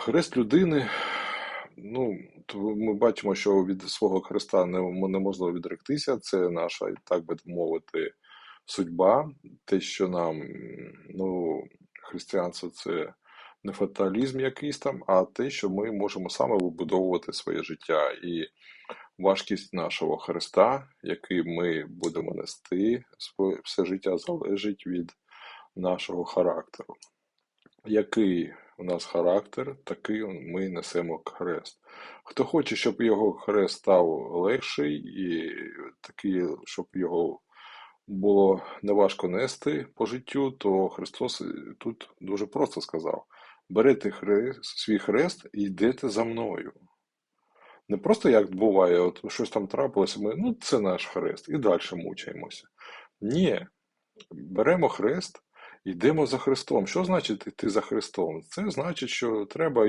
Хрест людини, ну, то ми бачимо, що від свого хреста не, неможливо відректися. Це наша, так би мовити, судьба. Те, що нам, ну, християнство це не фаталізм якийсь там, а те, що ми можемо саме вибудовувати своє життя. І важкість нашого хреста, який ми будемо нести все життя, залежить від нашого характеру. Який у нас характер, такий ми несемо хрест. Хто хоче, щоб його хрест став легший і такий, щоб його було неважко нести по життю, то Христос тут дуже просто сказав: берете хрест, свій хрест і йдете за мною. Не просто як буває, от щось там трапилося, ми, ну це наш хрест, і далі мучаємося. Ні, беремо хрест, йдемо за Христом. Що значить йти за Христом? Це значить, що треба